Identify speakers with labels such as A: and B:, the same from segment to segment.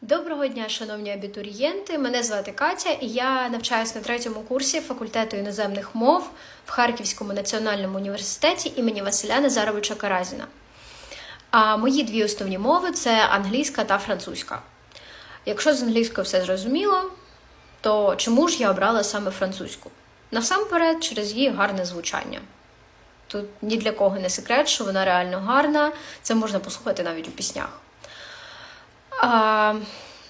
A: Доброго дня, шановні абітурієнти. Мене звати Катя, і я навчаюсь на третьому курсі факультету іноземних мов в Харківському національному університеті імені Василя Назаровича Каразіна. А мої дві основні мови це англійська та французька. Якщо з англійською все зрозуміло, то чому ж я обрала саме французьку? Насамперед, через її гарне звучання. Тут ні для кого не секрет, що вона реально гарна, це можна послухати навіть у піснях. А,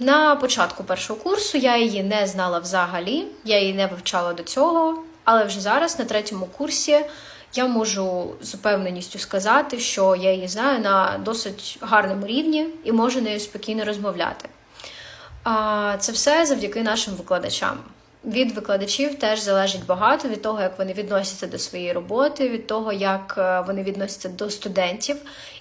A: на початку першого курсу я її не знала взагалі, я її не вивчала до цього, але вже зараз, на третьому курсі, я можу з упевненістю сказати, що я її знаю на досить гарному рівні і можу нею спокійно розмовляти. А, це все завдяки нашим викладачам. Від викладачів теж залежить багато від того, як вони відносяться до своєї роботи, від того, як е, вони відносяться до студентів.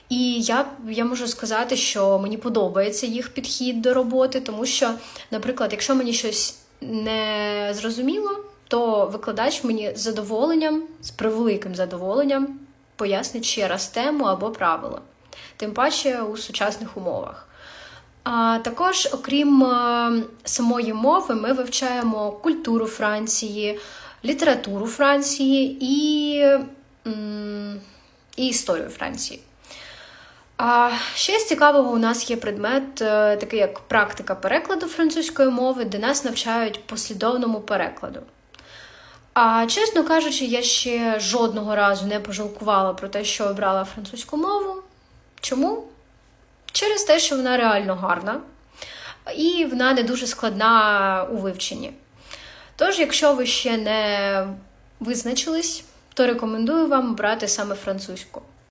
A: І я, я можу сказати, що мені подобається їх підхід до роботи, тому що, наприклад, якщо мені щось не зрозуміло, то викладач мені з задоволенням, з превеликим задоволенням пояснить ще раз тему або правило, тим паче у сучасних умовах. А також, окрім е, самої мови, ми вивчаємо культуру Франції, літературу Франції і, і історію Франції. А ще з цікавого у нас є предмет, е, такий як практика перекладу французької мови, де нас навчають послідовному перекладу. А чесно кажучи, я ще жодного разу не пожалкувала про те, що обрала французьку мову. Чому? Через те, що вона реально гарна, і вона не дуже складна у вивченні. Тож, якщо ви ще не визначились, то рекомендую вам брати саме французьку.